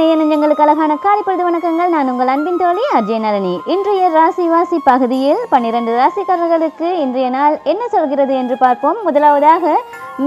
நேய நெஞ்சங்களுக்கு அழகான காலை பொழுது வணக்கங்கள். நான் உங்கள் அன்பின் தோழி அஜய் நளினி. இன்றைய ராசி வாசி பகுதியில் பன்னிரண்டு ராசிக்காரர்களுக்கு இன்றைய நாள் என்ன சொல்கிறது என்று பார்ப்போம். முதலாவதாக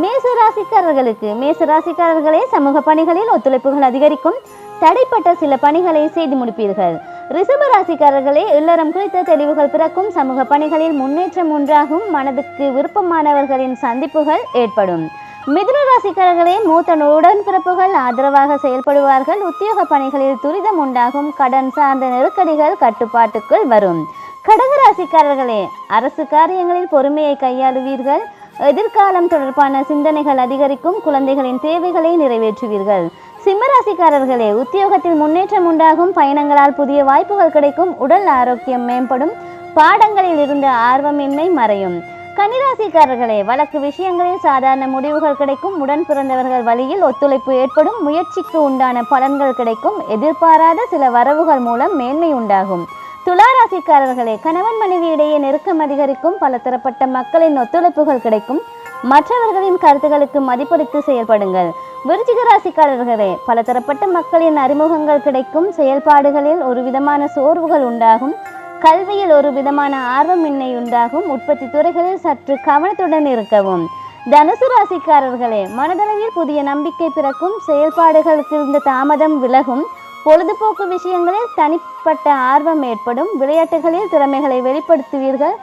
மேச ராசிக்காரர்களுக்கு. மேச ராசிக்காரர்களே சமூக பணிகளில் ஒத்துழைப்புகள் அதிகரிக்கும். தடைப்பட்ட சில பணிகளை செய்து முடிப்பீர்கள். ரிஷப ராசிக்காரர்களே இல்லறம் குறித்த தெளிவுகள் பிறக்கும். சமூக பணிகளில் முன்னேற்றம் உண்டாகும். மனதுக்கு விருப்பமானவர்களின் சந்திப்புகள் ஏற்படும். மிதுன ராசிக்காரர்களே மூத்த உடன்பிறப்புகள் ஆதரவாக செயல்படுவார்கள். உத்தியோக பணிகளில் துரிதம் உண்டாகும். கடன் சார்ந்த நெருக்கடிகள் கட்டுப்பாட்டுக்குள் வரும். கடக ராசிக்காரர்களே அரசு காரியங்களில் பொறுமையை கையாளுவீர்கள். எதிர்காலம் தொடர்பான சிந்தனைகள் அதிகரிக்கும். குழந்தைகளின் தேவைகளை நிறைவேற்றுவீர்கள். சிம்மராசிக்காரர்களே உத்தியோகத்தில் முன்னேற்றம் உண்டாகும். பயணங்களால் புதிய வாய்ப்புகள் கிடைக்கும். உடல் ஆரோக்கியம் மேம்படும். பாடங்களில் இருந்த ஆர்வமின்மை மறையும். கன்னிராசிக்காரர்களே வழக்கு விஷயங்களில் சாதாரண முடிவுகள் கிடைக்கும். உடன் பிறந்தவர்கள் வழியில் ஒத்துழைப்பு ஏற்படும். முயற்சிக்கு உண்டான பலன்கள் கிடைக்கும். எதிர்பாராத சில வரவுகள் மூலம் மேன்மை உண்டாகும். துளாராசிக்காரர்களே கணவன் மனைவி இடையே நெருக்கம் அதிகரிக்கும். பல தரப்பட்ட மக்களின் ஒத்துழைப்புகள் கிடைக்கும். மற்றவர்களின் கருத்துகளுக்கு மதிப்பளித்து செயல்படுங்கள். விருச்சிக ராசிக்காரர்களே பல தரப்பட்ட மக்களின் அறிமுகங்கள் கிடைக்கும். செயல்பாடுகளில் ஒரு விதமான சோர்வுகள் உண்டாகும். கல்வியில் ஒரு விதமான ஆர்வமின்மை உண்டாகும். உற்பத்தி துறைகளில் சற்று கவனத்துடன் இருக்கவும். தனுசு ராசிக்காரர்களே மனதளவில் புதிய நம்பிக்கை பிறக்கும். செயல்பாடுகளுக்கு இருந்த தாமதம் விலகும். பொழுதுபோக்கு விஷயங்களில் தனிப்பட்ட ஆர்வம் ஏற்படும். விளையாட்டுகளில் திறமைகளை வெளிப்படுத்துவீர்கள்.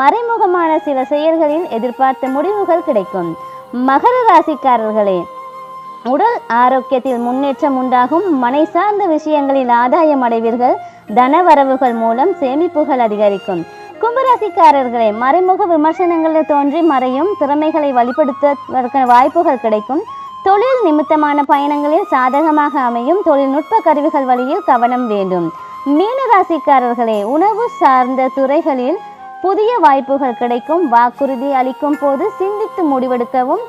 மறைமுகமான சில செயல்களில் எதிர்பார்த்த முடிவுகள் கிடைக்கும். மகர ராசிக்காரர்களே உடல் ஆரோக்கியத்தில் முன்னேற்றம் உண்டாகும். மனை சார்ந்த விஷயங்களில் ஆதாயம் அடைவீர்கள். தனவரவுகள் மூலம் சேமிப்புகள் அதிகரிக்கும். கும்பராசிக்காரர்களே மறைமுக விமர்சனங்களில் தோன்றி மறையும் திறமைகளை வெளிப்படுத்த வாய்ப்புகள் கிடைக்கும். தொழில் நிமித்தமான பயணங்களில் சாதகமாக அமையும் தொழில்நுட்ப கருவிகள் வழியில் கவனம் வேண்டும். மீன ராசிக்காரர்களே உணவு சார்ந்த துறைகளில் புதிய வாய்ப்புகள் கிடைக்கும். வாக்குறுதி அளிக்கும் போது சிந்தித்து முடிவெடுக்கவும்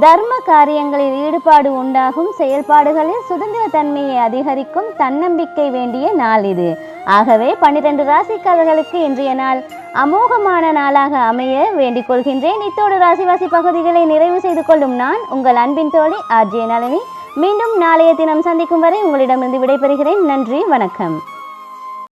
தர்ம காரியங்களில் ஈடுபாடு உண்டாகும் செயல்பாடுகளில் சுதந்திர தன்மையை அதிகரிக்கும் தன்னம்பிக்கை வேண்டிய நாள் இது. ஆகவே பன்னிரண்டு ராசிக்காரர்களுக்கு இன்றைய நாள் அமோகமான நாளாக அமைய வேண்டிக் கொள்கின்றேன். இத்தோடு ராசிவாசி பகுதிகளை நிறைவு செய்து கொள்ளும் நான் உங்கள் அன்பின் தோழி ஆர்ஜே நளினி. மீண்டும் நாளைய தினம் சந்திக்கும் வரை உங்களிடமிருந்து விடைபெறுகிறேன். நன்றி வணக்கம்.